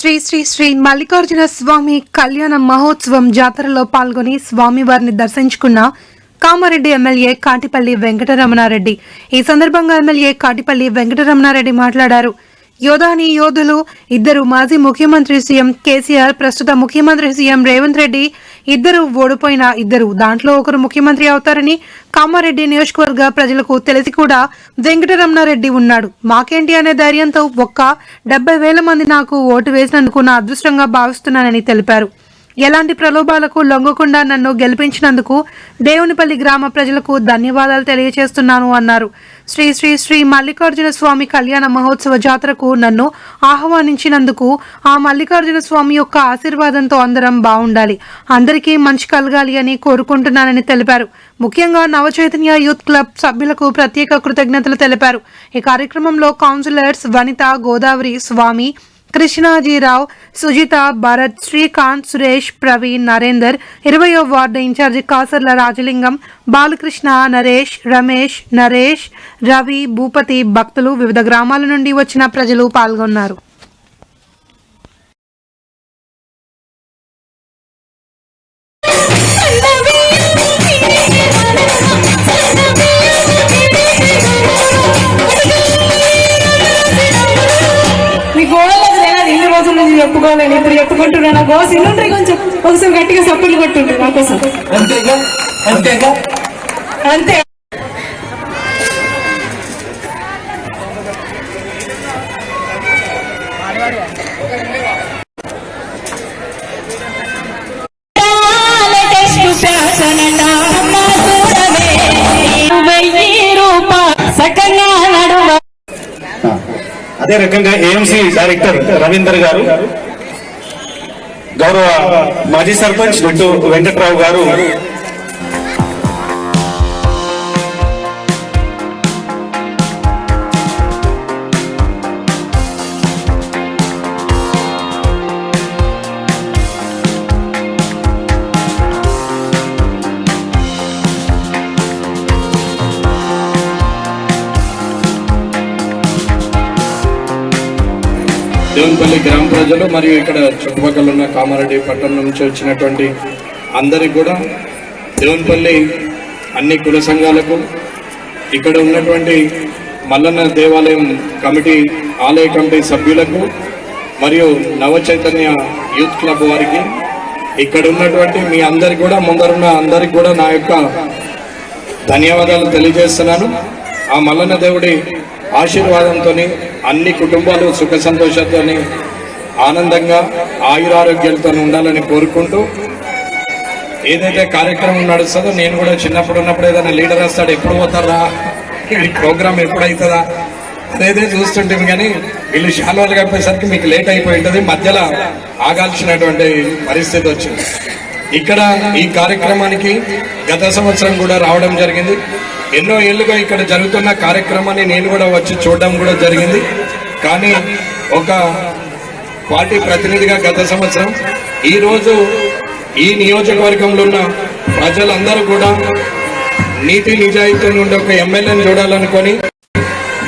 శ్రీ శ్రీ శ్రీ మల్లికార్జున స్వామి కళ్యాణ మహోత్సవం జాతరలో పాల్గొని స్వామివారిని దర్శించుకున్న కామారెడ్డి ఎమ్మెల్యే కాటిపల్లి వెంకటరమణారెడ్డి. ఈ సందర్భంగా ఎమ్మెల్యే కాటిపల్లి వెంకటరమణారెడ్డి మాట్లాడారు. యోధాని యోధులు ఇద్దరు మాజీ ముఖ్యమంత్రి సీఎం కేసీఆర్ ప్రస్తుత ముఖ్యమంత్రి సీఎం రేవంత్ రెడ్డి ఇద్దరు ఓడిపోయిన ఇద్దరు దాంట్లో ఒకరు ముఖ్యమంత్రి అవుతారని కామారెడ్డి నియోజకవర్గ ప్రజలకు తెలిసి కూడా వెంకటరమణారెడ్డి ఉన్నాడు. మాకేంటి అనే ధైర్యంతో ఒక్క డెబ్బై వేల మంది నాకు ఓటు వేసినందుకు నా అదృష్టంగా భావిస్తున్నానని తెలిపారు. ఎలాంటి ప్రలోభాలకు లొంగకుండా నన్ను గెలిపించినందుకు దేవునిపల్లి గ్రామ ప్రజలకు ధన్యవాదాలు తెలియజేస్తున్నాను అన్నారు. శ్రీ శ్రీ శ్రీ మల్లికార్జున స్వామి కళ్యాణ మహోత్సవ జాతరకు నన్ను ఆహ్వానించినందుకు ఆ మల్లికార్జున స్వామి యొక్క ఆశీర్వాదంతో అందరం బాగుండాలి అందరికీ మంచి కలగాలి అని కోరుకుంటున్నానని తెలిపారు. ముఖ్యంగా నవచైతన్య యూత్ క్లబ్ సభ్యులకు ప్రత్యేక కృతజ్ఞతలు తెలిపారు. ఈ కార్యక్రమంలో కౌన్సిలర్స్ వనిత గోదావరి స్వామి కృష్ణాజీరావు సుజిత భరత్ శ్రీకాంత్ సురేష్ ప్రవీణ్ నరేందర్ ఇరవయో వార్డు ఇన్ఛార్జి కాసర్ల రాజలింగం బాలకృష్ణ నరేష్ రమేష్ నరేష్ రవి భూపతి భక్తులు వివిధ గ్రామాల నుండి వచ్చిన ప్రజలు పాల్గొన్నారు. చెప్పుకోలేను ఇప్పుడు చెప్పుకుంటున్నా నా గోస్ ఇల్లుంటాయి కొంచెం ఒకసారి గట్టిగా సప్పులు కొట్టుంటారు నా కోసం. అంతేగా? అంతేగా? అంతే. అదే రకంగా ఏఎంసీ డైరెక్టర్ రవీందర్ గారు గౌరవ మాజీ సర్పంచ్ నెట్టు వెంకట్రావు గారు దేవునిపల్లి గ్రామ ప్రజలు మరియు ఇక్కడ చుట్టుపక్కల ఉన్న కామారెడ్డి పట్టణం నుంచి వచ్చినటువంటి అందరికి కూడా దేవునిపల్లి అన్ని కుల సంఘాలకు ఇక్కడ ఉన్నటువంటి మల్లన్న దేవాలయం కమిటీ ఆలయ కమిటీ సభ్యులకు మరియు నవ చైతన్య యూత్ క్లబ్ వారికి ఇక్కడ ఉన్నటువంటి మీ అందరికి కూడా ముందరున్న అందరికి కూడా నా యొక్క ధన్యవాదాలు తెలియజేస్తున్నాను. ఆ మల్లన్న దేవుడి ఆశీర్వాదంతో అన్ని కుటుంబాలు సుఖ సంతోషంతో ఆనందంగా ఆయురారోగ్యాలతో ఉండాలని కోరుకుంటూ ఏదైతే కార్యక్రమం నడుస్తుందో నేను కూడా చిన్నప్పుడు ఉన్నప్పుడు ఏదైనా లీడర్ వస్తాడు ఎప్పుడు పోతారా? ఈ ప్రోగ్రామ్ ఎప్పుడు అవుతుందా అదేదే చూస్తుంటాం కానీ వీళ్ళు శాలువాలు కప్పేసరికి మీకు లేట్ అయిపోయి ఉంటుంది. మధ్యలో ఆగాల్సినటువంటి పరిస్థితి వచ్చింది. ఇక్కడ ఈ కార్యక్రమానికి గత సంవత్సరం కూడా రావడం జరిగింది. ఎన్నో ఏళ్ళుగా ఇక్కడ జరుగుతున్న కార్యక్రమాన్ని నేను కూడా వచ్చి చూడడం కూడా జరిగింది. కానీ ఒక పార్టీ ప్రతినిధిగా గత సంవత్సరం ఈరోజు ఈ నియోజకవర్గంలో ఉన్న ప్రజలందరూ కూడా నీతి నిజాయితీ నుండి ఒక ఎమ్మెల్యేని చూడాలనుకొని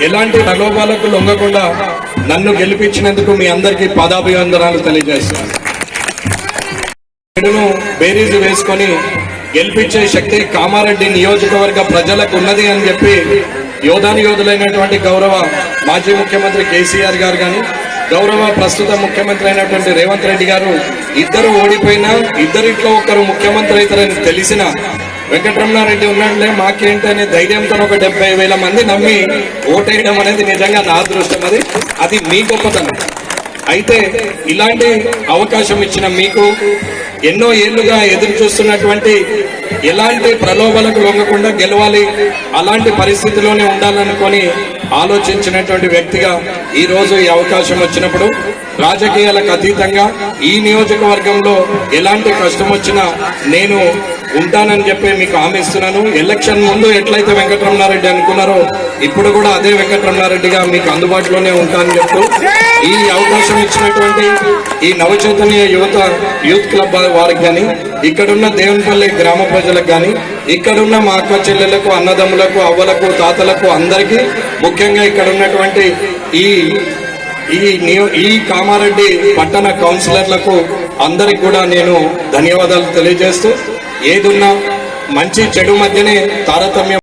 ఎలాంటి ప్రలోభాలకు లొంగకుండా నన్ను గెలిపించినందుకు మీ అందరికీ పాదాభివందనాలు తెలియజేస్తున్నాను. చెడును బేరీజు వేసుకొని గెలిపించే శక్తి కామారెడ్డి నియోజకవర్గ ప్రజలకు ఉన్నది అని చెప్పి యోధాని యోధులైనటువంటి గౌరవ మాజీ ముఖ్యమంత్రి కేసీఆర్ గారు కానీ గౌరవ ప్రస్తుత ముఖ్యమంత్రి అయినటువంటి రేవంత్ రెడ్డి గారు ఇద్దరు ఓడిపోయినా ఇద్దరిట్లో ఒకరు ముఖ్యమంత్రి అవుతారని తెలిసిన వెంకటరమణారెడ్డి ఉన్నాడులే మాకేంటి అనే ధైర్యంతో ఒక డెబ్బై వేల మంది నమ్మి ఓటేయడం అనేది నిజంగా నా అదృష్టం అది. అది మీ గొప్పతనం. అయితే ఇలాంటి అవకాశం ఇచ్చిన మీకు ఎన్నో ఏళ్ళుగా ఎదురు చూస్తున్నటువంటి ఎలాంటి ప్రలోభాలకు లొంగకుండా గెలవాలి. అలాంటి పరిస్థితిలోనే ఉండాలనుకొని ఆలోచించినటువంటి వ్యక్తిగా ఈరోజు ఈ అవకాశం వచ్చినప్పుడు రాజకీయాలకు అతీతంగా ఈ నియోజకవర్గంలో ఎలాంటి కష్టం వచ్చినా నేను ఉంటానని చెప్పి మీకు హామీస్తున్నాను ఎలక్షన్ ముందు ఎట్లయితే వెంకటరమణారెడ్డి అనుకున్నారో ఇప్పుడు కూడా అదే వెంకటరమణారెడ్డిగా మీకు అందుబాటులోనే ఉంటానని చెప్తూ ఈ అవకాశం ఇచ్చినటువంటి ఈ నవచైతన్య యువత యూత్ క్లబ్ వారికి కానీ ఇక్కడున్న దేవునిపల్లి గ్రామ ప్రజలకు కానీ ఇక్కడున్న మా అక్క చెల్లెలకు అన్నదమ్ములకు అవ్వలకు తాతలకు అందరికీ ముఖ్యంగా ఇక్కడ ఉన్నటువంటి ఈ ఈ నియో ఈ కామారెడ్డి పట్టణ కౌన్సిలర్లకు అందరికి కూడా నేను ధన్యవాదాలు తెలియజేస్తూ ఏదున్నా మంచి చెడు మధ్యనే తారతమ్యం